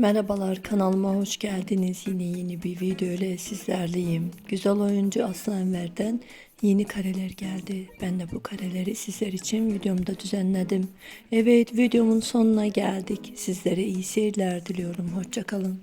Merhabalar kanalıma hoş geldiniz. Yine yeni bir video ile sizlerleyim. Güzel oyuncu Aslı Enver'den yeni kareler geldi. Ben de bu kareleri sizler için videomda düzenledim. Evet videomun sonuna geldik. Sizlere iyi seyirler diliyorum. Hoşçakalın.